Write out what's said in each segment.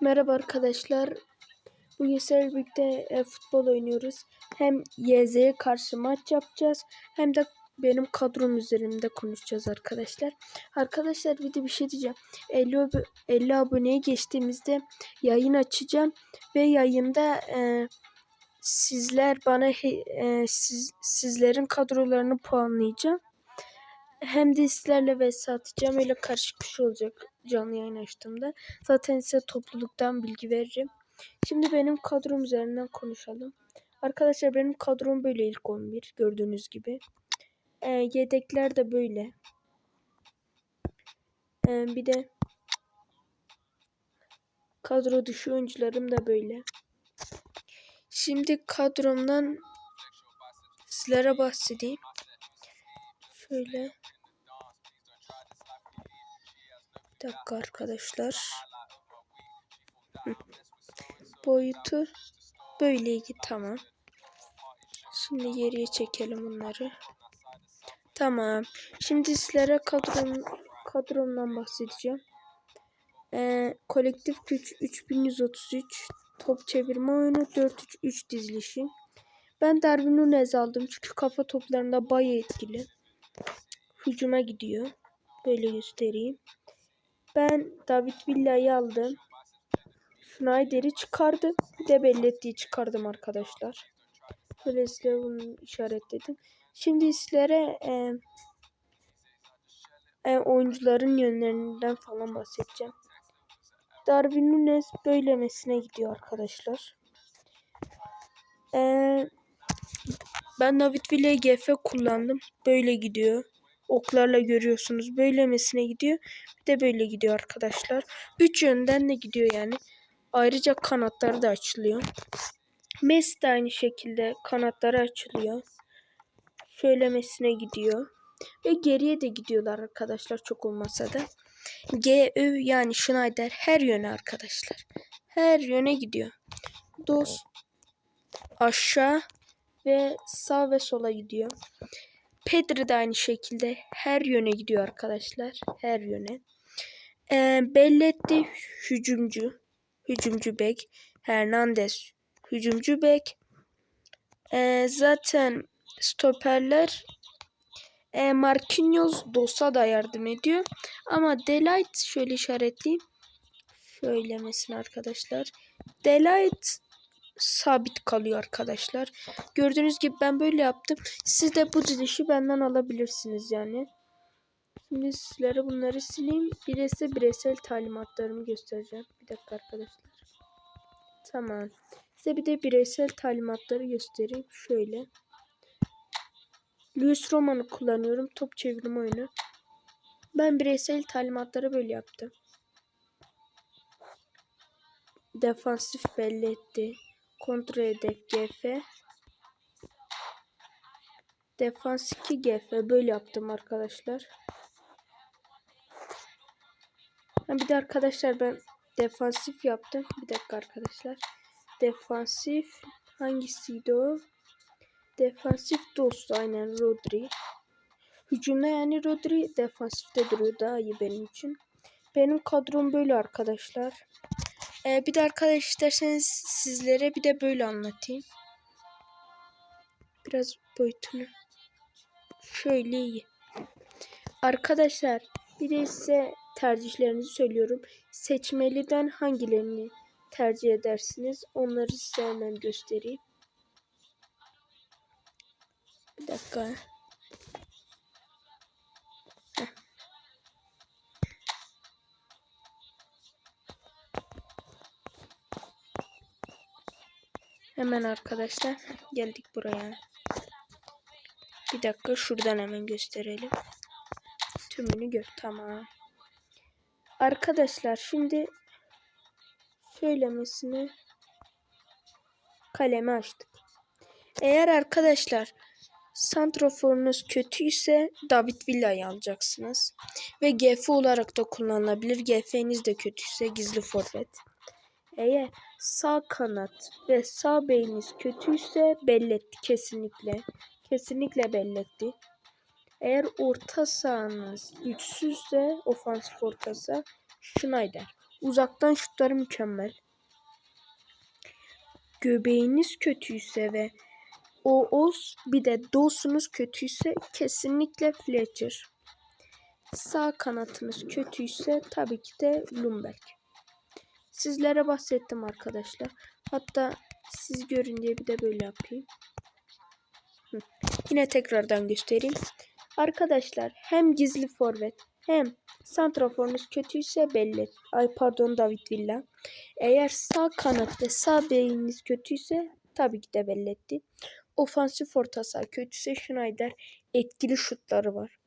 Merhaba arkadaşlar. Bugün sizlerle birlikte e, futbol oynuyoruz. Hem YZ'ye karşı maç yapacağız hem de benim kadrom üzerinde konuşacağız arkadaşlar. Arkadaşlar bir de bir şey diyeceğim. 50, ab- 50 aboneye geçtiğimizde yayın açacağım ve yayında e, sizler bana e, siz, sizlerin kadrolarını puanlayacağım. Hem de sizlerle vs atacağım. Öyle karışık bir şey olacak canlı yayın açtığımda. Zaten size topluluktan bilgi veririm. Şimdi benim kadrom üzerinden konuşalım. Arkadaşlar benim kadrom böyle ilk 11 gördüğünüz gibi. Ee, yedekler de böyle. Ee, bir de kadro dışı oyuncularım da böyle. Şimdi kadromdan sizlere bahsedeyim. Şöyle. Bir dakika arkadaşlar. Hı. Boyutu böyleydi tamam. Şimdi geriye çekelim bunları. Tamam. Şimdi sizlere kadrom, kadromdan bahsedeceğim. Ee, kolektif güç 3133. Top çevirme oyunu 4-3-3 dizilişi. Ben Darwin Nunez aldım çünkü kafa toplarında bayağı etkili. Hücuma gidiyor. Böyle göstereyim. Ben David Villa'yı aldım. Schneider'i çıkardım. Bir de Belletti'yi çıkardım arkadaşlar. Böyle size bunu işaretledim. Şimdi sizlere e, e, oyuncuların yönlerinden falan bahsedeceğim. Darwin Nunes böylemesine gidiyor arkadaşlar. E, ben David Villa'yı GF kullandım. Böyle gidiyor. Oklarla görüyorsunuz. Böylemesine gidiyor. Bir de böyle gidiyor arkadaşlar. Üç yönden de gidiyor yani. Ayrıca kanatları da açılıyor. Messi de aynı şekilde kanatları açılıyor. Şöylemesine gidiyor. Ve geriye de gidiyorlar arkadaşlar çok olmasa da. GÖ yani Schneider her yöne arkadaşlar. Her yöne gidiyor. Dos aşağı ve sağ ve sola gidiyor. Pedri de aynı şekilde her yöne gidiyor arkadaşlar. Her yöne. Ee, Belletti hücumcu. Hücumcu bek. Hernandez hücumcu bek. Ee, zaten stoperler e, Marquinhos Dos'a da yardım ediyor. Ama Delight şöyle işaretleyeyim. Şöyle arkadaşlar. Delight sabit kalıyor arkadaşlar. Gördüğünüz gibi ben böyle yaptım. Siz de bu dizilişi benden alabilirsiniz yani. Şimdi sizlere bunları sileyim. Bir de size bireysel talimatlarımı göstereceğim. Bir dakika arkadaşlar. Tamam. Size bir de bireysel talimatları göstereyim. Şöyle. Luis Roman'ı kullanıyorum. Top çevirim oyunu. Ben bireysel talimatları böyle yaptım. Defansif belli etti. Kontra hedef GF. Defans 2 GF. Böyle yaptım arkadaşlar. Bir de arkadaşlar ben defansif yaptım. Bir dakika arkadaşlar. Defansif hangisiydi o? Defansif dost aynen Rodri. Hücumda yani Rodri defansifte duruyor daha iyi benim için. Benim kadrom böyle arkadaşlar. Ee, bir de arkadaş isterseniz sizlere bir de böyle anlatayım. Biraz boyutunu. Şöyle iyi. Arkadaşlar bir de size tercihlerinizi söylüyorum. Seçmeliden hangilerini tercih edersiniz? Onları size hemen göstereyim. Bir dakika. Hemen arkadaşlar geldik buraya. Bir dakika şuradan hemen gösterelim. Tümünü gör. Tamam. Arkadaşlar şimdi söylemesini kalemi açtık. Eğer arkadaşlar santroforunuz kötüyse David Villa'yı alacaksınız. Ve GF olarak da kullanılabilir. GF'niz de kötüyse gizli forvet. Eğer sağ kanat ve sağ beyniniz kötüyse belletti kesinlikle. Kesinlikle belletti. Eğer orta sahanız güçsüzse ofansif orta saha Schneider. Uzaktan şutları mükemmel. Göbeğiniz kötüyse ve o os bir de dosunuz kötüyse kesinlikle Fletcher. Sağ kanatınız kötüyse tabii ki de Lumberg. Sizlere bahsettim arkadaşlar. Hatta siz görün diye bir de böyle yapayım. Yine tekrardan göstereyim. Arkadaşlar hem gizli forvet hem santraforunuz kötüyse belli. Ay pardon David Villa. Eğer sağ kanat ve sağ beyiniz kötüyse tabii ki de belli etti. Ofansif orta saha kötüyse Schneider etkili şutları var.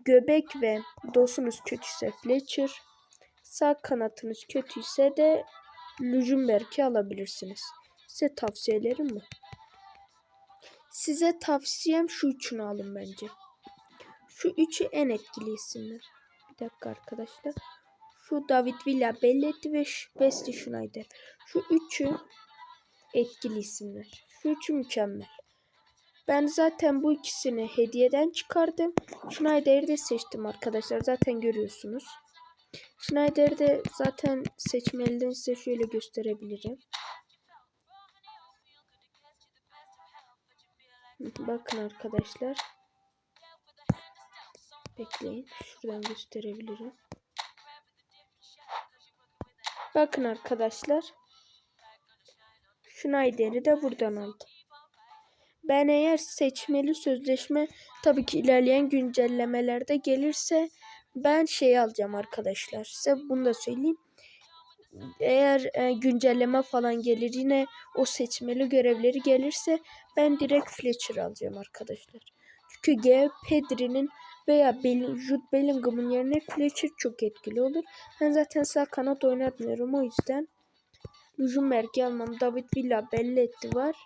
Göbek ve dosunuz kötüyse Fletcher. Sağ kanatınız kötüyse de Lüjumberg'i alabilirsiniz. Size tavsiyelerim bu. Size tavsiyem şu üçünü alın bence. Şu üçü en etkili isimler. Bir dakika arkadaşlar. Şu David Villa, Belletti ve Wesley Schneider. Şu üçü etkili isimler. Şu üçü mükemmel. Ben zaten bu ikisini hediyeden çıkardım. Schneider'i de seçtim arkadaşlar. Zaten görüyorsunuz. Schneider'i de zaten seçmeliden size şöyle gösterebilirim. Bakın arkadaşlar. Bekleyin. Şuradan gösterebilirim. Bakın arkadaşlar. Schneider'i de buradan aldım. Ben eğer seçmeli sözleşme tabii ki ilerleyen güncellemelerde gelirse ben şey alacağım arkadaşlar. Size bunu da söyleyeyim. Eğer e, güncelleme falan gelir yine o seçmeli görevleri gelirse ben direkt Fletcher alacağım arkadaşlar. Çünkü G. Pedri'nin veya Bell Jude Bellingham'ın yerine Fletcher çok etkili olur. Ben zaten sağ kanat oynatmıyorum o yüzden. Lujumberg'i almam. David Villa Belletti var.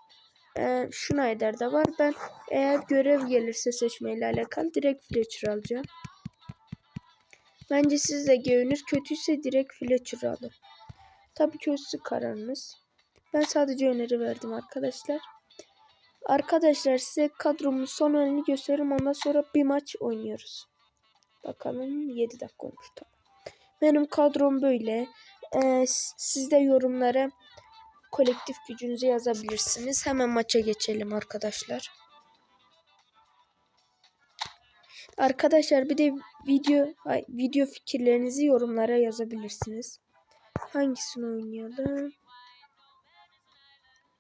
Ee, Schneider de var. Ben eğer görev gelirse seçmeyle alakalı direkt Fletcher alacağım. Bence siz de göğünüz kötüyse direkt Fletcher alın. Tabii ki sizin kararınız. Ben sadece öneri verdim arkadaşlar. Arkadaşlar size kadromun son halini gösteririm. Ondan sonra bir maç oynuyoruz. Bakalım 7 dakika olmuş. Benim kadrom böyle. Ee, siz de yorumlara kolektif gücünüzü yazabilirsiniz. Hemen maça geçelim arkadaşlar. Arkadaşlar bir de video ay, video fikirlerinizi yorumlara yazabilirsiniz. Hangisini oynayalım?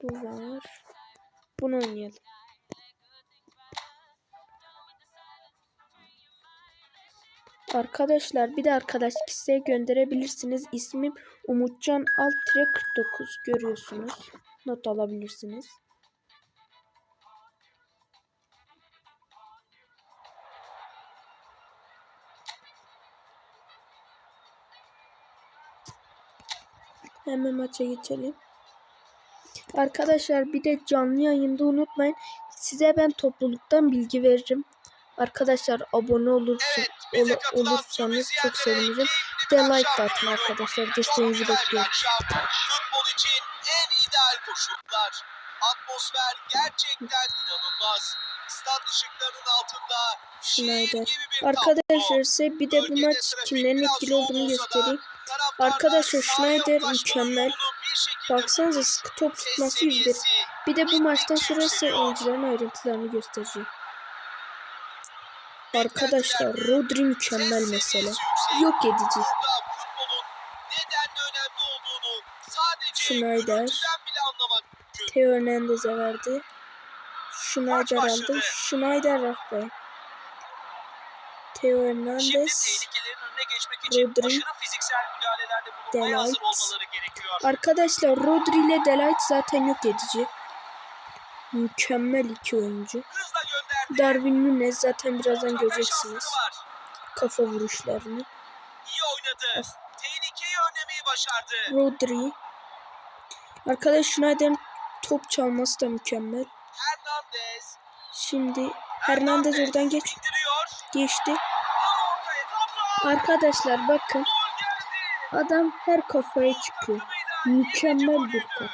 Bu var. Bunu oynayalım. Arkadaşlar bir de arkadaş kişiye gönderebilirsiniz. İsmim Umutcan alt 49 görüyorsunuz. Not alabilirsiniz. Hemen maça geçelim. Arkadaşlar bir de canlı yayında unutmayın. Size ben topluluktan bilgi veririm. Arkadaşlar abone olursun, ol, olursanız çok sevinirim. Bir de like da atın arkadaşlar. Desteğinizi bekliyorum. Futbol için en ideal koşullar. Atmosfer gerçekten inanılmaz. Stat ışıklarının altında Schneider. Arkadaşlar size bir de bu maç kimlerin etkili olduğunu göstereyim. Arkadaşlar Schneider mükemmel. Baksanıza sıkı top tutması 101. seviyesi Bir de bu maçtan sonra size oyuncuların ayrıntılarını göstereceğim. Arkadaşlar Rodri mükemmel mesela. Yok edici. Schneider. Theo Hernandez'e verdi. Schneider aldı. Schneider ah be. Theo Hernandez. Rodri, Delight. Arkadaşlar Rodri ile Delight zaten yok edici. Mükemmel iki oyuncu. Darwin Nunez zaten birazdan göreceksiniz. Kafa vuruşlarını. İyi oynadı. Tehlikeyi önlemeyi başardı. Rodri. Arkadaş Schneider'in top çalması da mükemmel. Şimdi Hernandez oradan geç geçti. Arkadaşlar bakın adam her kafaya çıkıyor. Mükemmel bir kart.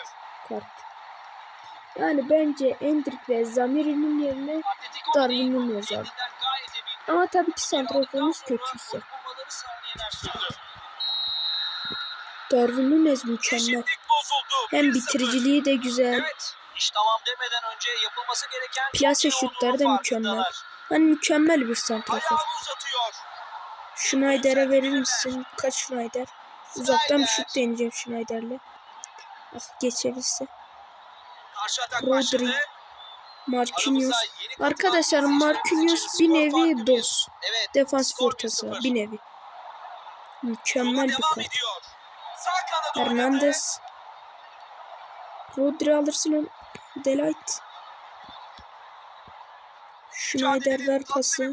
kart. Yani bence Endrick ve Zamiri'nin yerine Atletico Darwin Madrid Nunez aldı. kendinden gayet emin. Ama tabii ki sonra kötüyse. savunmaları saniyeler sürdü. Darwin Nunez mükemmel. Hem 1-0. bitiriciliği de güzel. Evet. İş tamam demeden önce yapılması gereken Plase şey şutları da mükemmel. Hani mükemmel bir santrafor. Schneider'e verir misin? Kaç Schneider? Uzaktan bir şut deneyeceğim Schneider'le. Ah geçebilse. Rodri. Marquinhos. Arkadaşlar Marquinhos bir nevi dos. Evet. Defans skor ortası 1-0. bir nevi. Mükemmel bir kart. Hernandez. Rodri alırsın onu. Delight. Schneider ver pası.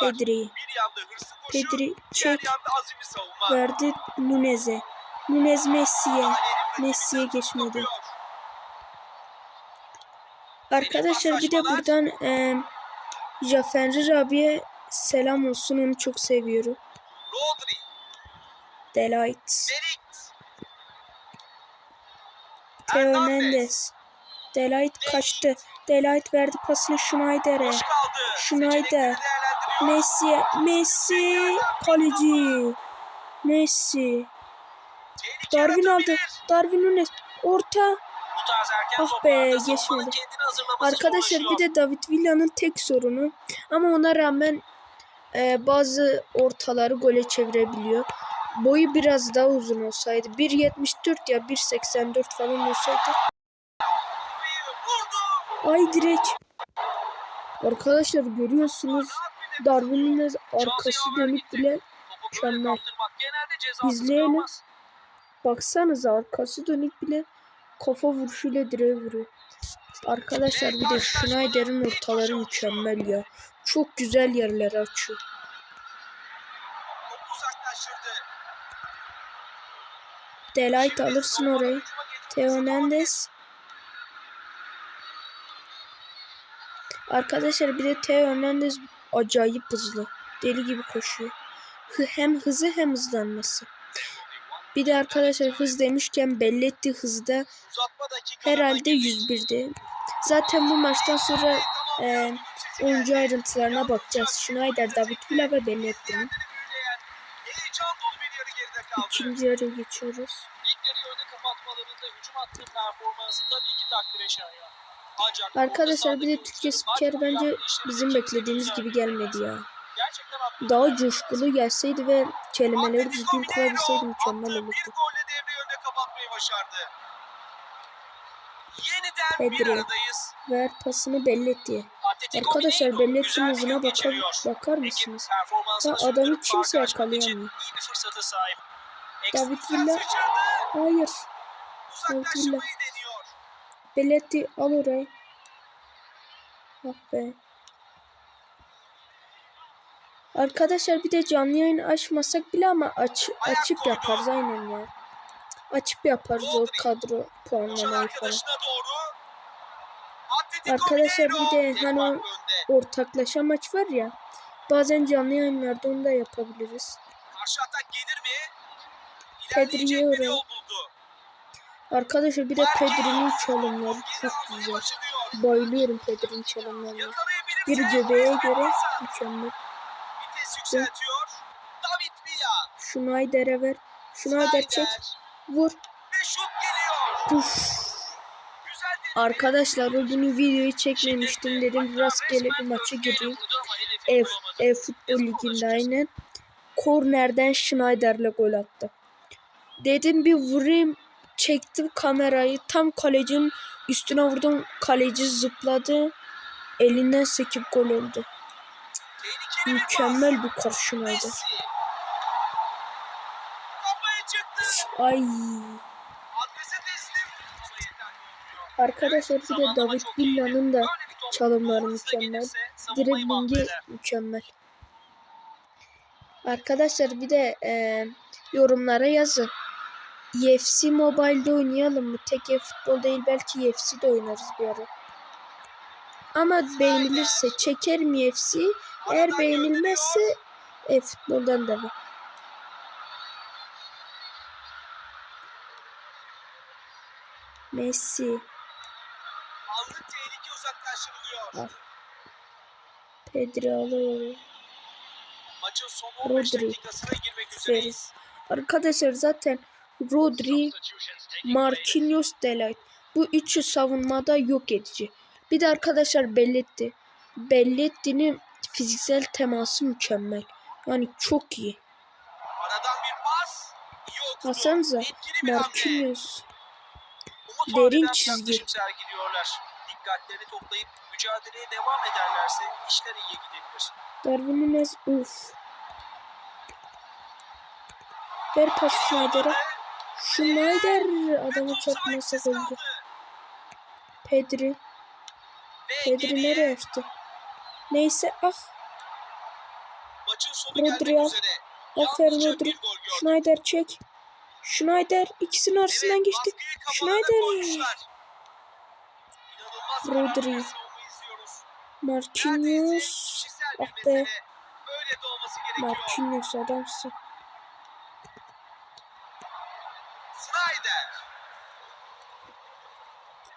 Pedri. Pedri çek. Verdi Nunez'e. Nunez Messi'ye. Messi'ye geçmedi. Arkadaşlar bir de buradan e, Jaferri abiye selam olsun. Onu çok seviyorum. Rodri, Delight. Theo. Mendes. Delight kaçtı. Delight verdi pasını Schneider'e. Schneider. Messi'ye. Messi. Kaleci. Messi. Darwin aldı. Darwin Nunes. Orta. Ah be, geçmedi. Arkadaşlar bir de David Villa'nın tek sorunu. Ama ona rağmen e, bazı ortaları gole çevirebiliyor. Boyu biraz daha uzun olsaydı 1.74 ya 1.84 falan olsaydı. Ay direkt. Arkadaşlar görüyorsunuz Darwin Nunez arkası dönük bile mükemmel. İzleyelim. baksanıza arkası dönük bile kafa vuruşuyla direğe vuruyor. Arkadaşlar bir de Schneider'in ortaları mükemmel ya. Çok güzel yerler açıyor. Delight alırsın orayı. hücuma getirmesi Theo zor. Hernandez. Arkadaşlar bir de Theo Hernandez acayip hızlı. Deli gibi koşuyor. Hem hızı hem hızlanması. Bir de arkadaşlar hız demişken belli ettiği hızda herhalde girdik. 101'di. Zaten bu maçtan sonra e, oyuncu ayrıntılarına bakacağız. Schneider, David Villa ve yarı kaldı. İkinci yarıya geçiyoruz. İlk yarıyı öne kapatmalarında hücum hattı performansı tabii ki takdire şayan. Arkadaşlar bir de oyuncuların spiker bence bizim beklediğimiz gibi gelmedi ya. Daha coşkulu gelseydi ve kelimeleri düzgün kurabilseydi mükemmel olurdu. Aradayız. Ver pasını belli et diye. Atletico Arkadaşlar bir hızına bakar, bakar mısınız? Ya adamı kimse yakalayamıyor. David Villa-. Hayır. Uzaklaşmayı deniyor. Belletti al orayı. Ah be. Arkadaşlar bir de canlı yayın açmasak bile ama aç, açıp yaparız aynen ya. Açıp yaparız o kadro puanlamayı falan. Arkadaşlar bir de hani ortaklaşa maç var ya. Bazen canlı yayınlarda onu da yapabiliriz. Karşı atak gelir mi? Pedri'yi İlerleyecek Arkadaşlar bir de Pedri'nin çalımları çok güzel. Bayılıyorum Pedri'nin çalımlarına. Bir göbeğe göre mükemmel. Schneider'e ver. Schneider çek. Vur. Ve şut geliyor. Uf. Güzel bir Arkadaşlar günü videoyu çekmemiştim dedim rastgele bir maça gireyim. E, e futbol liginde aynen. Kornerden Schneider'le gol attı. Dedim bir vurayım çektim kamerayı tam kalecinin üstüne vurdum kaleci zıpladı elinden sekip gol oldu. Mükemmel bir çıktı. Ay arkadaşlar bir de David. Villa'nın da çalımları mükemmel. mahveder. mükemmel. Arkadaşlar bir de e, yorumlara yazın. UFC Mobile'de oynayalım mı? Tek e-futbol değil belki UFC'de oynarız bir ara. Ama beğenilirse çekerim UFC. Eğer beğenilmezse e-futboldan devam. Messi, Anlık tehlike uzaklaştırılıyor. Pedri alıyor. Maçın son 15 Rodri. dakikasına girmek üzereyiz. Arkadaşlar zaten Rodri, Marquinhos, Delight. Bu üçü savunmada yok edici. Bir de arkadaşlar Belletti. Belletti'nin fiziksel teması mükemmel. Yani çok iyi. Hamle. Marquinhos. Derin çizgi. Dikkatlerini toplayıp mücadeleye devam ederlerse işler iyiye gidebilir. Darwin Nunez uf. Ver pas Schneider'e. Schneider adamı çarpmasa öldü. Pedri. Pedri nereye açtı? Neyse ah. Rodri al. üzere. Aferin Rodri. Schneider çek. Schneider ikisinin arasından Evet, geçti. Schneider. Rodri. Marquinhos. Ah be. Marquinhos adamsın.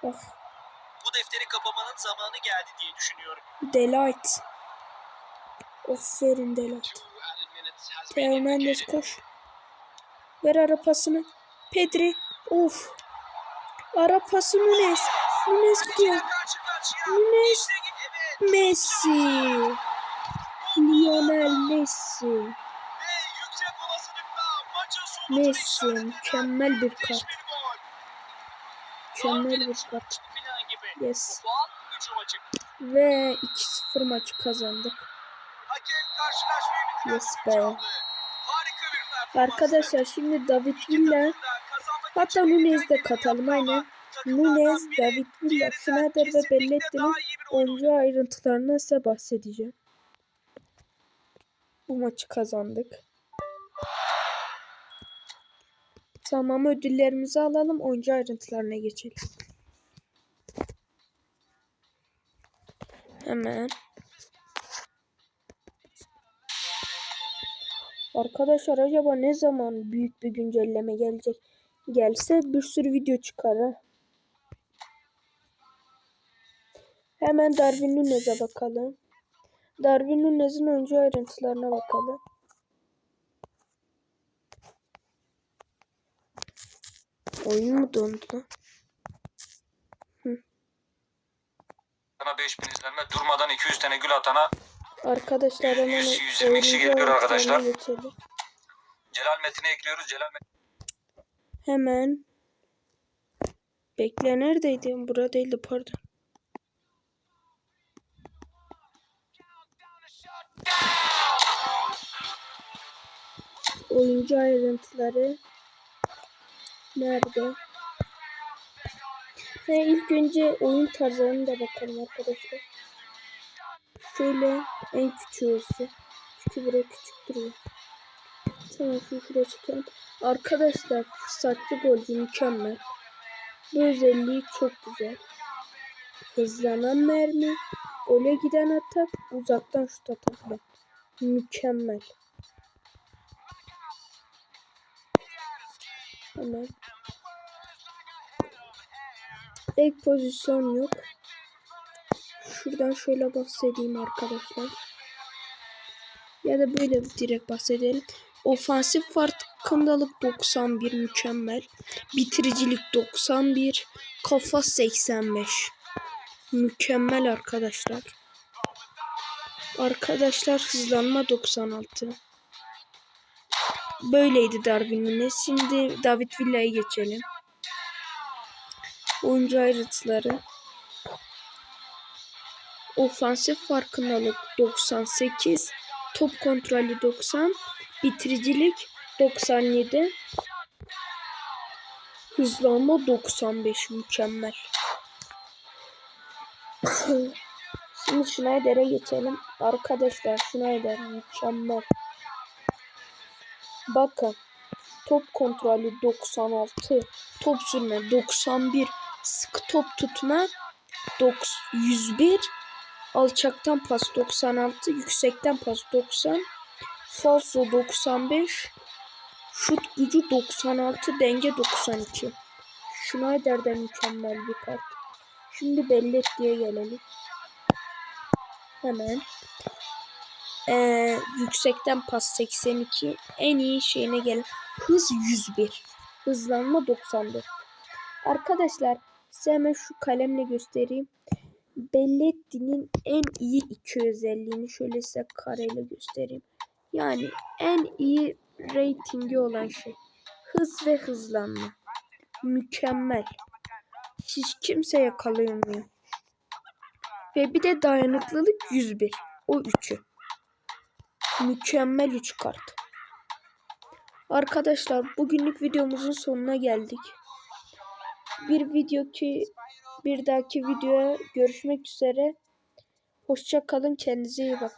Ah. Bu defteri kapamanın zamanı geldi diye düşünüyorum. Delight. Aferin Delight. Teo Mendes koş. Ver ara pasını. Pedri. Of. Ara pası Nunes. Nunes gidiyor. Nunes. Messi. Lionel Messi. Messi, mükemmel bir kart. Mükemmel bir gibi. Yes. Ve 2-0 maçı kazandık. Yes be. Arkadaşlar şimdi David Villa hatta Nunez de katalım aynen. Nunez, David Villa, Schneider ve Belletti'nin oyuncu ayrıntılarından size bahsedeceğim. Bu maçı kazandık. Tamam ödüllerimizi alalım. Oyuncu ayrıntılarına geçelim. Hemen. Arkadaşlar acaba ne zaman büyük bir güncelleme gelecek? Gelse bir sürü video çıkar ha. Hemen Darwin Nunez'e bakalım. Darwin Nunez'in oyuncu ayrıntılarına bakalım. Oyun mu dondu lan? Sana 5000 izlenme durmadan 200 tane gül atana Arkadaşlar hemen 100, 120 kişi oyuncu geliyor arkadaşlar. geçelim. Celal Metin'e ekliyoruz. Celal Metin Hemen. Bekle neredeydi? Burada değildi pardon. Oyuncu ayrıntıları. Nerede? Ve ilk önce oyun tarzlarına da bakalım arkadaşlar. Şöyle en küçüğü olsun. Çünkü buraya küçük duruyor. Tamam şunu şuraya çekelim. Arkadaşlar fırsatçı golcü mükemmel. Bu özelliği çok güzel. Hızlanan mermi, gole giden atak, uzaktan şut atakla. Mükemmel. Hemen. Ek pozisyon yok. Şuradan şöyle bahsedeyim arkadaşlar. Ya da böyle direkt bahsedelim. Ofansif farkındalık 91 mükemmel. Bitiricilik 91. Kafa 85. Mükemmel arkadaşlar. Arkadaşlar hızlanma 96. Böyleydi Darwin Nunes. Şimdi David Villa'ya geçelim. Oyuncu ayrıntıları. Ofansif farkındalık 98. Top kontrolü 90. Bitiricilik 97. Hızlanma 95 mükemmel. Şimdi Schneider'e geçelim. Arkadaşlar Schneider mükemmel. Bakın. Top kontrolü 96. Top sürme 91. Sıkı top tutma 9 101. Alçaktan pas 96. Yüksekten pas 90. Falso 95. Şut gücü 96. Denge 92. Schneider de mükemmel bir kart. Şimdi Belletti'ye gelelim. Hemen. Ee, yüksekten pas 82. En iyi şeyine gel. Hız 101. Hızlanma 94. Arkadaşlar size hemen şu kalemle göstereyim. Belletti'nin en iyi iki özelliğini şöyle size kareyle göstereyim. Yani en iyi reytingi olan şey. Hız ve hızlanma. Mükemmel. Hiç kimse yakalayamıyor. Ve bir de dayanıklılık 101. O üçü. Mükemmel 3 kart. Arkadaşlar bugünlük videomuzun sonuna geldik. Bir video ki bir dahaki videoya görüşmek üzere. Hoşça kalın kendinize iyi bakın.